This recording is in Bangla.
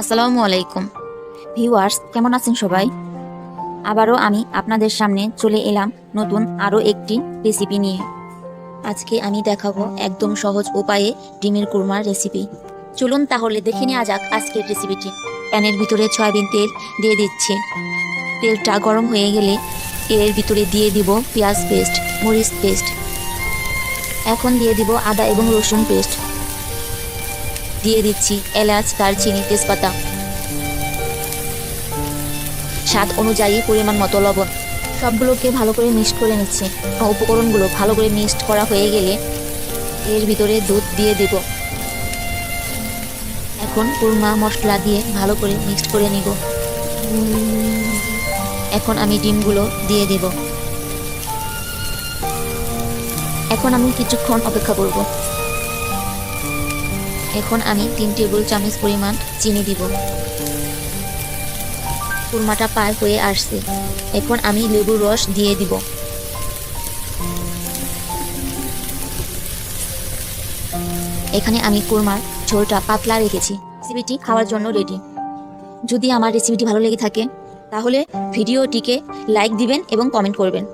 আসসালামু আলাইকুম। ভিউয়ার্স, কেমন আছেন সবাই? আবারও আমি আপনাদের সামনে চলে এলাম নতুন আরও একটি রেসিপি নিয়ে। আজকে আমি দেখাবো একদম সহজ উপায়ে ডিমের কুরমার রেসিপি চলুন তাহলে দেখে নেওয়া যাক আজকের রেসিপিটি প্যানের ভিতরে সয়াবিন তেল দিয়ে দিচ্ছি। তেলটা গরম হয়ে গেলে এর ভিতরে দিয়ে দিব পেঁয়াজ পেস্ট মরিচ পেস্ট এখন দিয়ে দিব আদা এবং রসুন পেস্ট দিয়ে দিচ্ছি এলাচ, দারচিনি, তেজপাতা। স্বাদ অনুযায়ী পরিমাণ মতো লবণ। সবগুলোকে ভালো করে মিক্সড করে নিচ্ছি। উপকরণগুলো ভালো করে মিক্সড করা হয়ে গেলে এর ভিতরে দুধ দিয়ে দেব। এখন কুরমা, মশলা দিয়ে ভালো করে মিক্সড করে নিব। এখন আমি ডিমগুলো দিয়ে দেব। এখন আমি কিছুক্ষণ অপেক্ষা করব। এখন আমি তিন টেবিল চামচ পরিমাণ চিনি দিব। কুরমাটা পার হয়ে আসছে। এখন আমি লেবুর রস দিয়ে দিব। এখানে আমি কুরমার ঝোলটা পাতলা রেখেছি। রেসিপিটি খাওয়ার জন্য রেডি যদি আমার রেসিপিটি ভালো লেগে থাকে, তাহলে ভিডিওটিকে লাইক দিবেন এবং কমেন্ট করবেন।